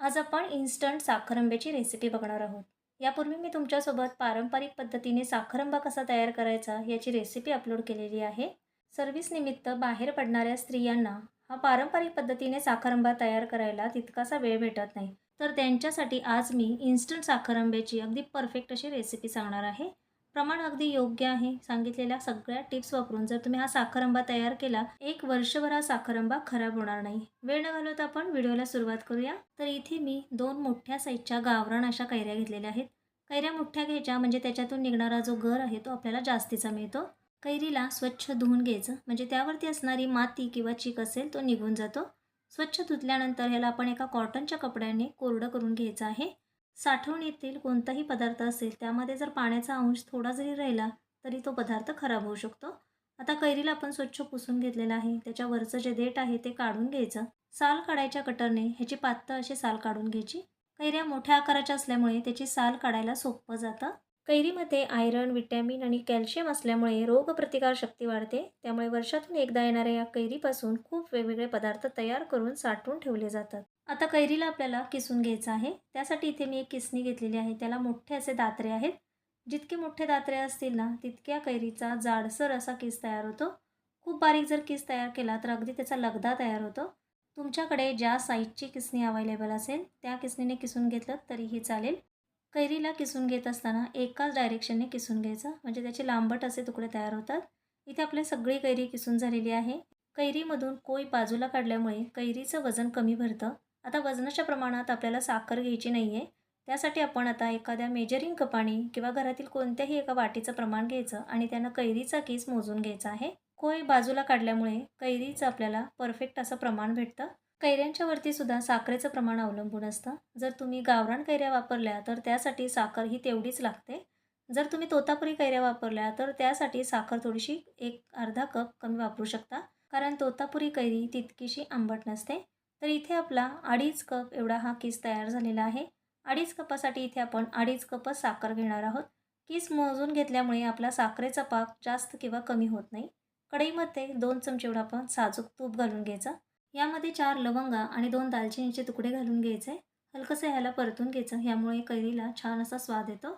आज आपण instant साखरंब्याची recipe बघणार आहोत. यापूर्वी मी तुमच्यासोबत पारंपरिक पद्धतीने साखरंबा कसा तयार करायचा याची रेसिपी अपलोड केलेली आहे. सर्व्हिसनिमित्त बाहेर पडणाऱ्या स्त्रियांना हा पारंपरिक पद्धतीने साखरंबा तयार करायला तितकासा वेळ भेटत नाही. तर त्यांच्यासाठी आज मी इन्स्टंट साखरंब्याची अगदी परफेक्ट अशी रेसिपी सांगणार आहे. प्रमाण अगदी योग्य आहे. सांगितलेल्या सगळ्या टिप्स वापरून जर तुम्ही हा साखरंबा तयार केला एक वर्षभर हा साखरंबा खराब होणार नाही. वेळ न घालवता आपण व्हिडिओला सुरुवात करूया. तर इथे मी दोन मोठ्या साईजच्या गावरण अशा कैऱ्या घेतलेल्या आहेत. कैऱ्या मोठ्या घ्यायच्या म्हणजे त्याच्यातून निघणारा जो गर आहे तो आपल्याला जास्तीचा मिळतो. कैरीला स्वच्छ धुवून घ्यायचं. म्हणजे त्यावरती असणारी माती किंवा चीक असेल तो निघून जातो. स्वच्छ धुतल्यानंतर ह्याला आपण एका कॉटनच्या कपड्याने कोरडं करून घ्यायचं आहे. साठवणीतील कोणताही पदार्थ असेल त्यामध्ये जर पाण्याचा अंश थोडा जरी राहिला तरी तो पदार्थ खराब होऊ शकतो. आता कैरीला आपण स्वच्छ पुसून घेतलेला आहे. त्याच्यावरचं जे देठ आहे ते काढून घ्यायचं. साल काढायच्या कटरने ह्याची पातळ अशी साल काढून घ्यायची. कैऱ्या मोठ्या आकाराच्या असल्यामुळे त्याची साल काढायला सोपं जातं. कैरीमध्ये आयरन विटॅमिन आणि कॅल्शियम असल्यामुळे रोगप्रतिकार शक्ती वाढते. त्यामुळे वर्षातून एकदा येणाऱ्या या कैरीपासून खूप वेगवेगळे पदार्थ तयार करून साठवून ठेवले जातात. आता कैरीला आपल्याला किसून घ्यायचं आहे. त्यासाठी इथे मी एक किसणी घेतलेली आहे. त्याला मोठे असे दात्रे आहेत. जितके मोठे दात्रे असतील ना तितक्या कैरीचा जाडसर असा किस तयार होतो. खूप बारीक जर किस तयार केला तर अगदी त्याचा लगदा तयार होतो. तुमच्याकडे ज्या साईजची किसणी अवेलेबल असेल त्या किसणीने किसून घेतलं तरीही चालेल. कैरीला किसून घेत असताना एकाच डायरेक्शनने किसून घ्यायचं. म्हणजे त्याचे लांबट असे तुकडे तयार होतात. इथे आपली सगळी कैरी किसून झालेली आहे. कैरीमधून कोय बाजूला काढल्यामुळे कैरीचं वजन कमी भरतं. आता वजनाच्या प्रमाणात आपल्याला साखर घ्यायची नाही आहे त्यासाठी आपण आता एखाद्या मेजरिंग कपाणी किंवा घरातील कोणत्याही एका वाटीचं प्रमाण घ्यायचं आणि त्यानं कैरीचा केस मोजून घ्यायचा आहे. कोय बाजूला काढल्यामुळे कैरीचं आपल्याला परफेक्ट असं प्रमाण भेटतं. कैऱ्यांच्या वरती सुद्धा साखरेचं प्रमाण अवलंबून असतं. जर तुम्ही गावरान कैऱ्या वापरल्या तर त्यासाठी साखर ही तेवढीच लागते. जर तुम्ही तोतापुरी कैऱ्या वापरल्या तर त्यासाठी साखर थोडीशी एक अर्धा कप कमी वापरू शकता. कारण तोतापुरी कैरी तितकीशी आंबट नसते. तर इथे आपला अडीच कप एवढा हा किस तयार झालेला आहे. अडीच कपासाठी इथे आपण अडीच कपच साखर घेणार आहोत. किस मोजून घेतल्यामुळे आपला साखरेचा पाक जास्त किंवा कमी होत नाही. कढईमध्ये दोन चमचे एवढा आपण साजूक तूप घालून घ्यायचं. यामध्ये चार लवंगा आणि दोन दालचिनीचे तुकडे घालून घ्यायचे. हलकंसं ह्याला परतून घ्यायचं. यामुळे कैरीला छान असा स्वाद येतो.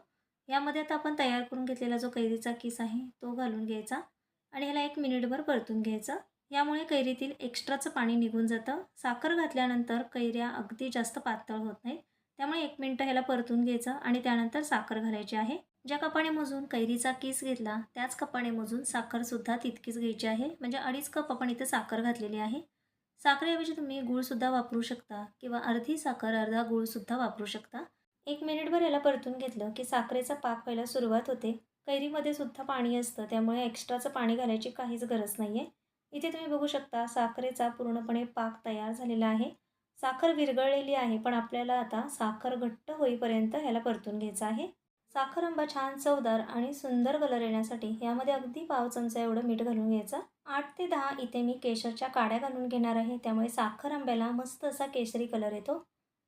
यामध्ये आता आपण तयार करून घेतलेला जो कैरीचा किस आहे तो घालून घ्यायचा. आणि ह्याला एक मिनिटभर परतून घ्यायचं. यामुळे कैरीतील एक्स्ट्राचं पाणी निघून जातं. साखर घातल्यानंतर कैऱ्या अगदी जास्त पातळ होत नाहीत. त्यामुळे एक मिनटं ह्याला परतून घ्यायचं आणि त्यानंतर साखर घालायची आहे. ज्या कपाने मोजून कैरीचा किस घेतला त्याच कपाने मोजून साखरसुद्धा तितकीच घ्यायची आहे. म्हणजे अडीच कप आपण इथं साखर घातलेली आहे. साखरेऐवजी तुम्ही गूळसुद्धा वापरू शकता किंवा अर्धी साखर अर्धा गूळसुद्धा वापरू शकता. एक मिनिटभर याला परतून घेतलं की साखरेचा पाक व्हायला सुरुवात होते. कैरीमध्ये सुद्धा पाणी असतं त्यामुळे एक्स्ट्राचं पाणी घालायची काहीच गरज नाही आहे इथे तुम्ही बघू शकता साखरेचा पूर्णपणे पाक तयार झालेला आहे. साखर विरघळलेली आहे पण आपल्याला आता साखर घट्ट होईपर्यंत ह्याला परतून घ्यायचं आहे. साखर आंबा छान चवदार आणि सुंदर कलर येण्यासाठी यामध्ये अगदी पाव चमचा एवढं मीठ घालून घ्यायचं. आठ ते दहा इथे मी केशरच्या काड्या घालून घेणार आहे. त्यामुळे साखर आंब्याला मस्त असा केशरी कलर येतो.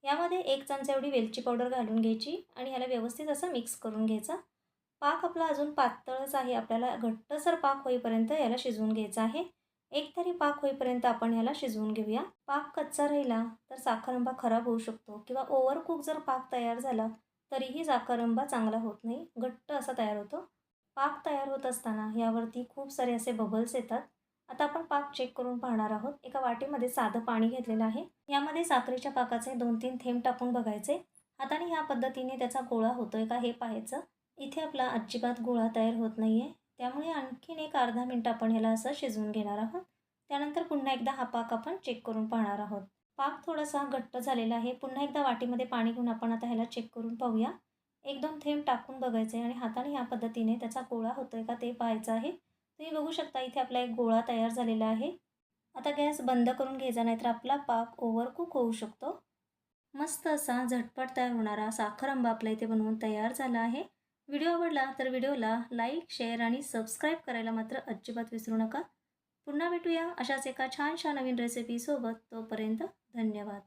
यामध्ये एक चमचा एवढी वेलची पावडर घालून घ्यायची आणि ह्याला व्यवस्थित असं मिक्स करून घ्यायचा. पाक आपला अजून पातळच आहे. आपल्याला घट्टसर पाक होईपर्यंत याला शिजवून घ्यायचा आहे. एक तरी पाक होईपर्यंत आपण ह्याला शिजवून घेऊया. पाक कच्चा राहिला तर साखरंबा खराब होऊ शकतो किंवा ओव्हर कुक जर पाक तयार झाला तरीही साखरंबा चांगला होत नाही. घट्ट असा तयार होतो. पाक तयार होत असताना यावरती खूप सारे असे बबल्स येतात. आता आपण पाक चेक करून पाहणार आहोत. एका वाटीमध्ये साधं पाणी घेतलेलं आहे. यामध्ये साखरेच्या पाकाचे दोन तीन थेंब टाकून बघायचे. हाताने ह्या पद्धतीने त्याचा गोळा होतोय का हे पाहायचं. इथे आपला अजिबात गोळा तयार होत नाही आहे त्यामुळे आणखीन एक अर्धा मिनटं आपण ह्याला असं शिजवून घेणार आहोत. त्यानंतर पुन्हा एकदा हा पाक आपण चेक करून पाहणार आहोत. पाक थोडासा घट्ट झालेला आहे. पुन्हा एकदा वाटीमध्ये पाणी घेऊन आपण आता ह्याला चेक करून पाहूया. एक दोन थेंब टाकून बघायचं आहे आणि हाताने ह्या पद्धतीने त्याचा गोळा होतो आहे का ते पाहायचं आहे. तुम्ही बघू शकता इथे आपला एक गोळा तयार झालेला आहे. आता गॅस बंद करून घ्यायचा नाहीतर आपला पाक ओव्हरकुक होऊ शकतो. मस्त असा झटपट तयार होणारा साखर आंबा आपल्या इथे बनवून तयार झाला आहे. व्हिडिओ आवडला तर व्हिडिओला लाईक शेअर आणि सबस्क्राईब करायला मात्र अजिबात विसरू नका. पुन्हा भेटूया अशाच एका छानशा नवीन रेसिपीसोबत तोपर्यंत धन्यवाद.